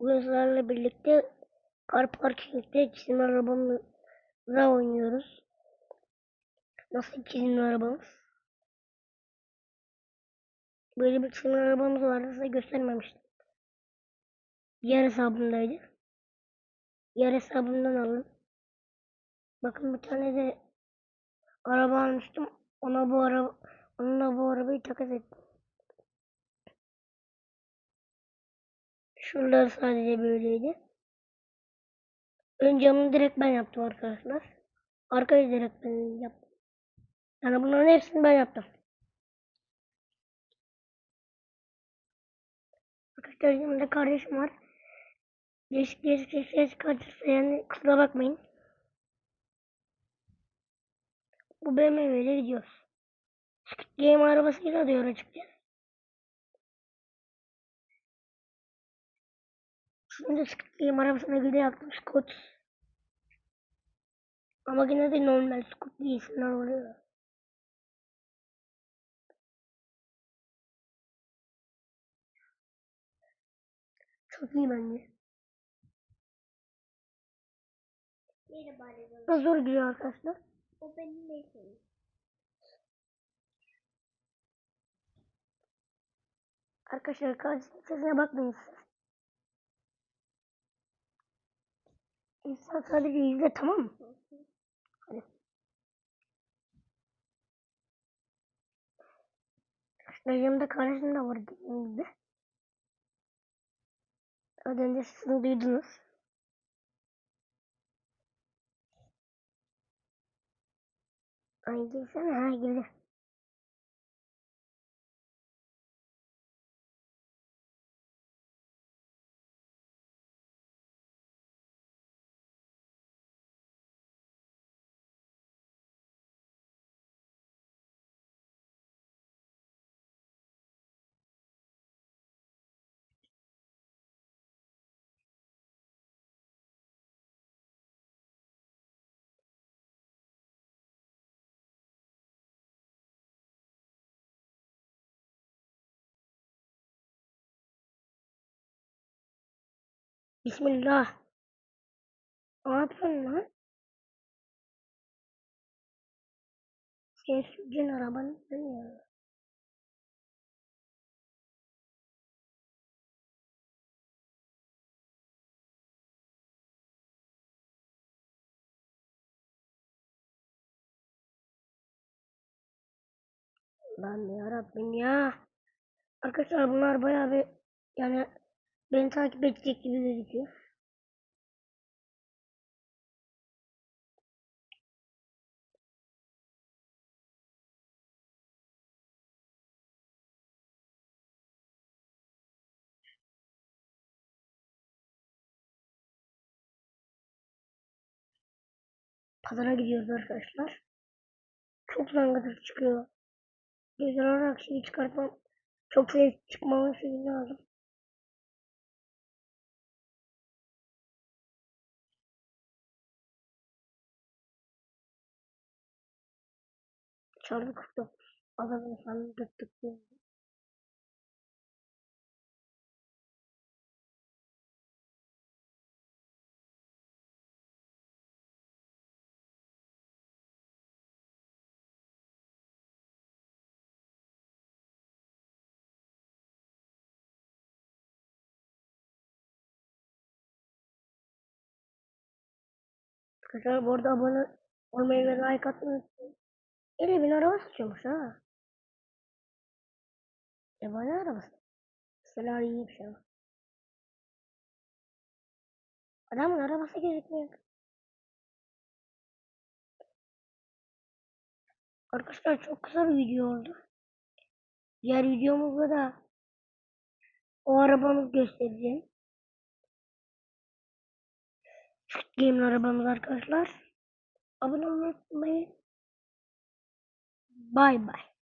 Bugün sizlerle birlikte Car Parking'de çizim arabamızla oynuyoruz. Nasıl çizim arabamız? Böyle bir çizim arabamız vardı size göstermemiştim. Diğer hesabımdaydı. Diğer hesabımdan alın. Bakın bir tane de araba almıştım. Ona bu araba onunla bu arabayı takas ettim. Şuralar sadece böyleydi. Ön camını direkt ben yaptım arkadaşlar. Arkayı direkt ben yaptım. Yani bunların hepsini ben yaptım. Arkadaşlar yanımda kardeşim var. Değişik değişik sesler çıkartırsa yani kusura bakmayın. Bu BMW'yle gidiyoruz. Game arabasıyla diyor açıkçası. Şimdi Game arabasına göre yaptım Scott. Ama yine de normal Scott diye isimler oluyor. Çok iyi bence. Merhaba. Biraz zor gidiyor arkadaşlar. O benim mesleğim. Arkadaşlar kardeşim sesine bakmayın siz. İnsan sadece izle tamam mı? Hadi. Yanımda kardeşim de var dediğim gibi. Az önce sesini duydunuz. Ay girsene ha girdi. Bismillah. Ne yapıyorsun lan? Senin sürdüğün arabanın ya? Lan ya Rabbim ya. Arkadaşlar bunlar bayağı bir yani beni takip edecek gibi gözüküyor. Pazara gidiyoruz arkadaşlar. Çok zangıdır çıkıyor. Güzel olarak şeyi çıkartmam. Çok ses çıkmamın şeyi lazım. Çarpı 49. Adamın efendim tık tık diyor. Arkadaşlar bu arada abone olmayı ve like atmayı unutmayın. 50 bin araba satıyormuş ha. Yabancı arabası. Mesela iyi bir şey ama. Adamın arabası gözükmüyor. Arkadaşlar çok kısa bir video oldu. Diğer videomuzda da o arabamızı göstereceğim. Squid arabamız arkadaşlar. Abone olmayı Bye bye.